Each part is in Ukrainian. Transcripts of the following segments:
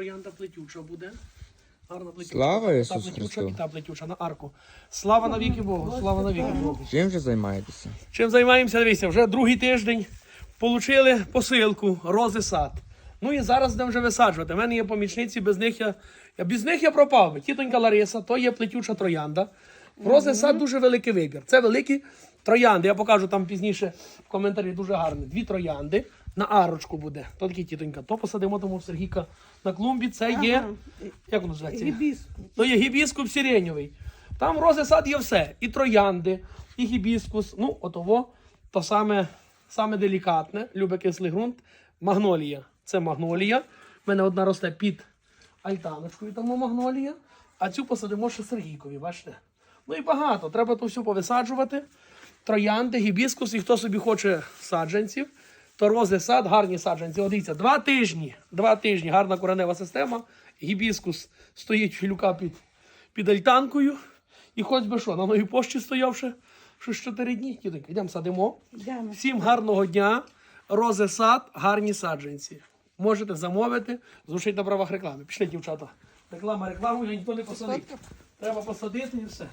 Троянда плетюча буде. Гарна плетюча. Слава Та плетюча Христу! і та плетюча на арку. Слава навіки Богу, слава навіки Богу. Чим же займаєтеся? Чим займаємося? Дивіться, вже другий тиждень получили посилку, рози сад. Ну і зараз будемо вже висаджувати. У мене є помічниці, без них я, я без них я пропав би. Тітонька Лариса, то є плетюча троянда. В рози сад дуже великий вибір. Це великі троянди. Я покажу там пізніше в коментарі дуже гарно. Дві троянди на арочку буде. То такі тітонька. То посадимо тому Сергійка на клумбі. Це є. Як воно називається? Гібіску. То є гібіскус сиренєвий. Там рози сад є все. І троянди, і гібіскус. Ну, отово, то саме, саме делікатне, любе кислий ґрунт. Магнолія. Це магнолія. У мене одна росте під альтаночкою, тому магнолія. А цю посадимо ще Сергійкові, бачите? Ну і багато. Треба то все повисаджувати. Троянди, гібіскус, і хто собі хоче саджанців, то рози сад, гарні саджанці. От дивіться, два тижні, два тижні, гарна коренева система. Гібіскус стоїть філюка під, під альтанкою. І хоч би що, на новій пошті стояв ще, ще 4 дні. Тітонька, йдемо садимо. Йдемо. Всім гарного дня. Рози сад, гарні саджанці. Можете замовити, звучить на правах реклами. Пішли, дівчата. Реклама рекламою, ніхто не посадить. Треба посадити і все.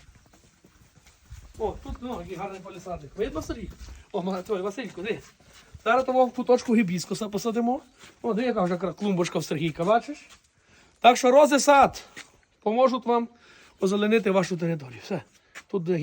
О, тут ну, який гарний полісадник. Видно Сергій? О, Василько, дивись. Зараз того куточку гібіскуса посадимо. О, диви, яка вже клумбочка в Сергійка, бачиш? Так що рози сад поможуть вам озеленити вашу територію. Все. Тут де